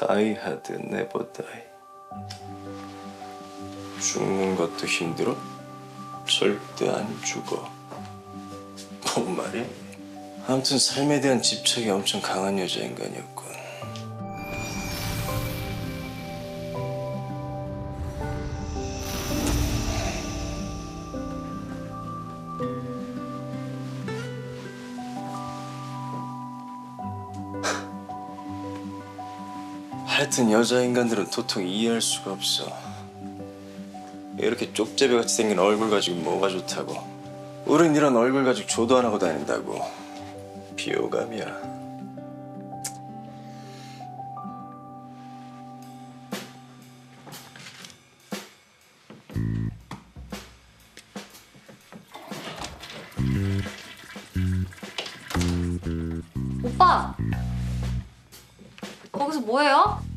Hard, never die. 죽는 것도 힘들어? 절대 안 죽어. 뭔 말이야? 아무튼 삶에 대한 집착이 엄청 강한 여자 인간이었군. 하여튼 여자 인간들은 도통 이해할 수가 없어. 이렇게 쪽제비같이 생긴 얼굴 가지고 뭐가 좋다고. 우린 이런 얼굴 가지고 조도 안 하고 다닌다고. 비호감이야. 오빠! 거기서 뭐해요?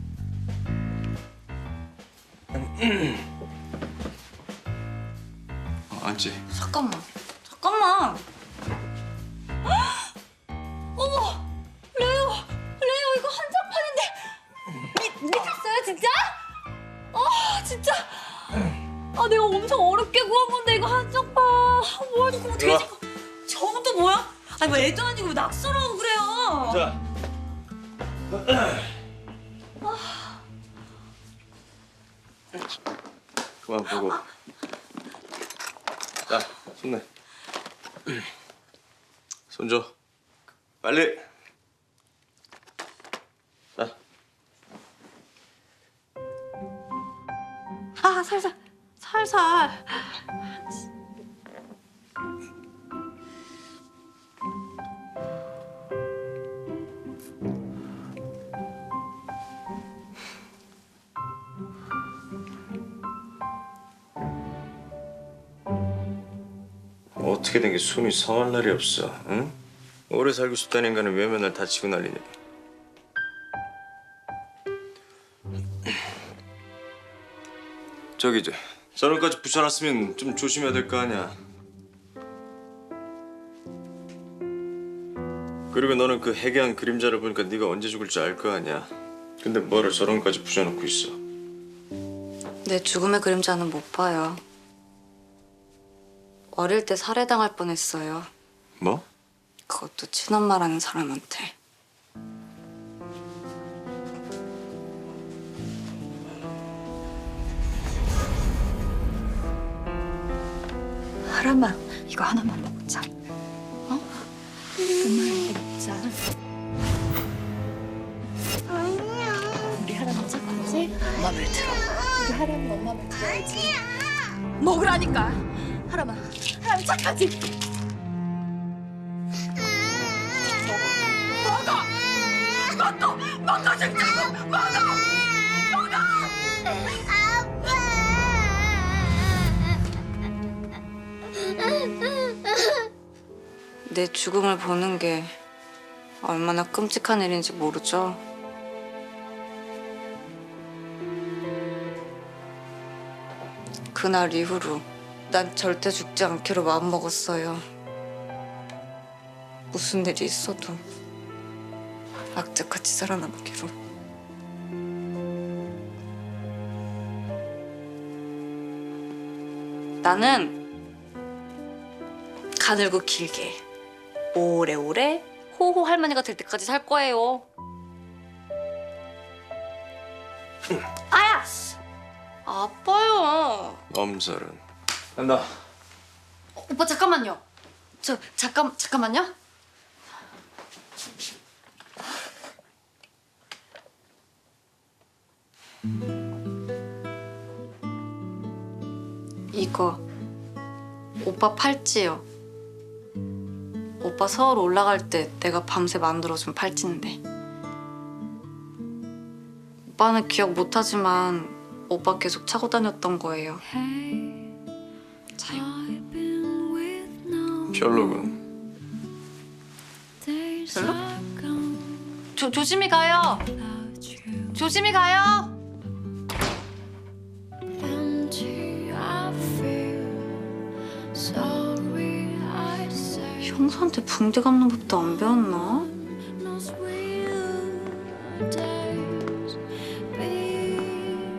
어, 앉지. 잠깐만. 잠깐만. 어머! 레오! 레오 이거 한정판인데! 미, 미쳤어요 진짜? 아 진짜! 아 내가 엄청 어렵게 구한 건데 이거 한정판. 아, 뭐야 이거 어떻게 저건 또 뭐야? 아니 뭐 애도 아니고 왜 낙서라고 그래요? 자. 그만 보고. 자, 손 내. 손 줘. 빨리. 자. 아 살살 살살. 어떻게 된게 숨이 성할 날이 없어, 응? 오래 살고 싶다는 인간은 왜 맨날 다치고 난리냐. 저기 저 저런까지 붙여놨으면 좀 조심해야 될 거 아니야. 그리고 너는 그 해괴한 그림자를 보니까 네가 언제 죽을지 알 거 아니야. 근데 뭐를 저런까지 붙여놓고 있어. 내 죽음의 그림자는 못 봐요. 어릴 때 살해당할 뻔했어요. 뭐? 그것도 친엄마라는 사람한테. 하람아, 이거 하나만 먹자. 어? 그만 먹자. 우리 하람아 착하지? 엄마 말 들어. 우리 하람이 엄마 말 들어야지. 먹으라니까. 하람아, 하람이 착하지? 먹어. 먹어. 먹어 진짜로 먹어. 내 죽음을 보는 게 얼마나 끔찍한 일인지 모르죠. 그날 이후로 난 절대 죽지 않기로 마음먹었어요. 무슨 일이 있어도 악착같이 살아남기로. 나는 가늘고 길게 오래오래 호호 할머니가 될 때까지 살 거예요. 아야! 아빠요. 엄살은. 간다. 오빠 잠깐만요. 저 잠깐 잠깐만요. 이거 오빠 팔찌요. 오빠 서울 올라갈 때 내가 밤새 만들어준 팔찌인데. 오빠는 기억 못하지만 오빠 계속 차고 다녔던 거예요. 자요. 별로군. 별로? 조, 조심히 가요. 조심히 가요. 형사한테 붕대 감는 법도 안 배웠나?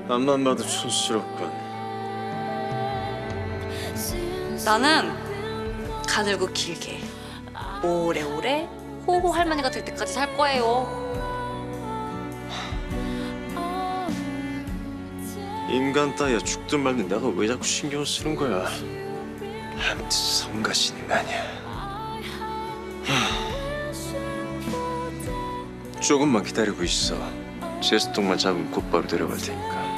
앞만 봐도 촌스럽군. 나는 가늘고 길게 오래오래 호호 할머니가 될 때까지 살 거예요. 인간 따위야 죽든 말든 내가 왜 자꾸 신경을 쓰는 거야? 아무튼 아니야. 하. 조금만 기다리고 있어. 제수통만 잡으면 곧바로 데려갈 테니까.